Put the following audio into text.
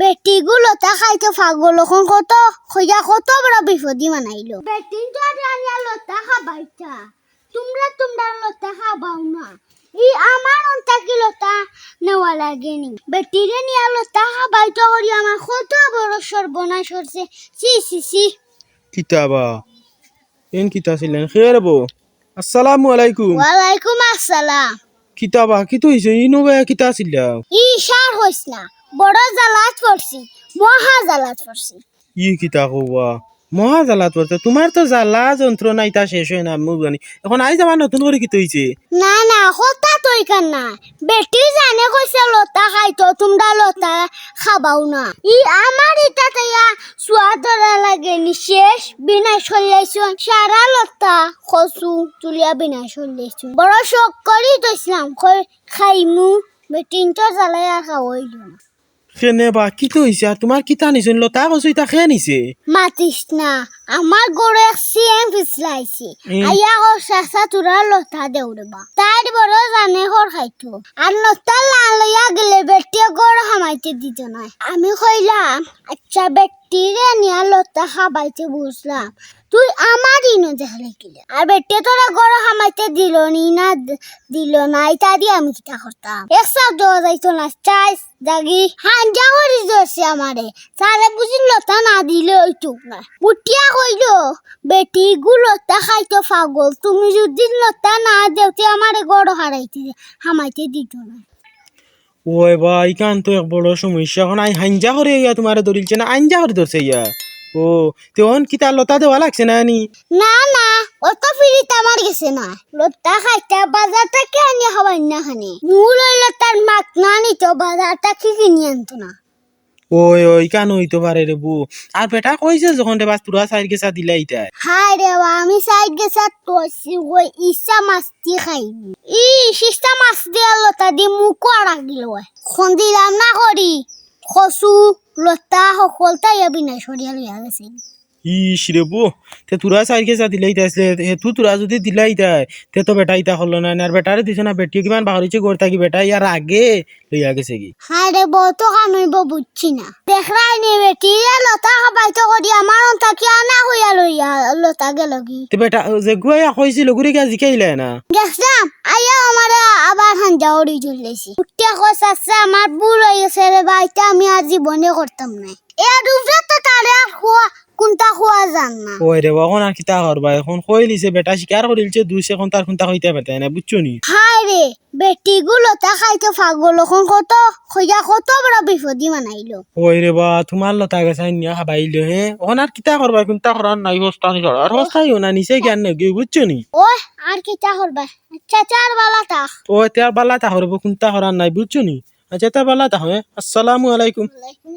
বেটিগুলো তা খাইতে পাগল এখন কত খইয়া কত বড় বিপদি মানাইলো। তো লতা খাবাইতা তোমরা তোমরা লতা খাবাও না। ই আমার অন্তা কি লতা নেওয়া লাগেনি। বেটিরে নিয়া লতা খাবাইতে করি আমার কত বড় সর্বনাশ হচ্ছে সি সি সি কিতাবা। এন কিতা ছিলেন? খেয়ে বো আসসালামু আলাইকুম। ওয়ালাইকুম আসসালাম। কিতাবা কি তো হইছে? ইনো কিতা ছিল? ই সার হইস না। বড় জ্বালাত পড়ছি মহা জ্বালাত পড়ছি। ই কিতা কবা? মহা জ্বালা তোর তোমার তো জ্বালা যন্ত্রণা ইতা শেষ হয় না মুখ জানি। এখন আই যাবা নতুন করে কি হইছে না না হতা তৈ কান না। বেটি জানে কইছে লতা খাইতো তোমরা লতা খাবাও না। ই আমার ইটা তাইয়া সুয়াদরা লাগে নি শেষ বিনাশ চলাইছো সারা লতা খসু তুলিয়া বিনাশ চলাইছো বড় শখ করি তৈছিলাম কই খাইমু বেটিন তো জ্বালাই আর খাওয়াইল না সেনে বা কি তো হইছে তোমার নিছেন লতা কইছো ইতা খেয়ে নিছে। মাতিস না আমার গড়ে সিএম ফিসলাইছে। আইয়া ওর শাসা তুরা লতা দেউরবা তার বড় জানে হর খাইতো আর লতা লাল লইয়া গেলে বেটিয়ে হামাইতে দিত না আমি কইলাম আচ্ছা বেটিরে নিয়া লতা খাবাইতে বুঝলাম। তুই আমার ইনো দেখলে কিলে আর বেটে তোরা গড় হামাইতে দিল নি না দিল না এটা দিয়ে আমি কিটা করতাম? এক সাপ দেওয়া যাইতো না, চাইস জাগি। হাঞ্জা করি ধরছে আমারে। সারে বুঝি লতা না দিলে ওইটুক না। উঠিয়া কইল, বেটি, গু লতা খাইতো পাগল। তুমি যদি লতা না দেওতে আমারে গড় হারাইতে, হামাইতে দিত না। ওই বা ইকান তো এক বড় সমস্যা। এখন আই হাইঞ্জা করে ইয়া তোমার ধরিলছে না আঞ্জা করে ধরছে ইয়া। ও তখন কি তার লতা দেওয়া লাগছে না নি, না না অত ফিরিত আমার গেছে না। লতা খাইতে বাজার থেকে আনি, হবাই না খানে। মূল লতার তার মাক না নিত বাজার থেকে কিনি আনতো না। ওই ওই কেন হইতে পারে রে বউ। আর বেটা কইছে যখন রে বাস পুরা সাইড গেছা দিলা তাই হায় রে আমি সাইড গেছা তোসি ওই ইসা মাছটি খাই। ই সিস্টা মাছ দিয়ে লতা দি মুখো রাখিল খন দিলাম না করি খসু লতা, সকল তাই বিনাশ সরিয়া লইয়া গেছে। ইস রে বউ তে তুরা সাইড গেছা দিলা ইটা আসলে হেতু তুরা যদি দিলা ইটা তে তো বেটা ইটা হলো না আর বেটারে দিছে না বেটি কিমান বাহরিছে গড় থাকি বেটা। ইয়ার আগে লইয়া গেছে কি হায় রে বউ তো কামড়িব বুঝছি না। দেখলাই নি বেটি এ লতা খাবাইতো করি আমার অন্তা কি আনা হইয়া লইয়া লতা গেল কি? তে বেটা যে গুয়া কইছিল গুড়ি কে জিকাইলা না? দেখলাম আইয়া আমার আবার হাঞ্জা উড়ি চলেছি উঠতে কস আছে আমার ভুল হয়ে গেছে রে ভাইটা আমি আর জীবনে করতাম না এর উপরে তো তারে আর কোনটা খোয়া যান না? ওই রে এখন আর কিতা করবা এখন কইলিছে বেটা শিকার করিলছে দুই সেকন্ড তার কোনটা হইতে পারতে না বুঝছ নি? হায় রে বেটি গুলো তা খাইতে পাগল এখন কত? খইয়া কত বড় বিপদি মানাইলো? ওই রে বা তোমার লতা গেছা নিয়া খাবাইলো হে। এখন আর কিতা করবা কোনটা করার নাই হস্তা নি আর হস্তাইও না নিচে জ্ঞান নাকি বুঝছ নি? ওই আর কিটা করবা আচ্ছা চার বালা তা ও তে আর বালা তা হরব কোনটা করার নাই বুঝছ নি? আচ্ছা তা বালা তা হয় আসসালামু আলাইকুম। ওয়ালাইকুম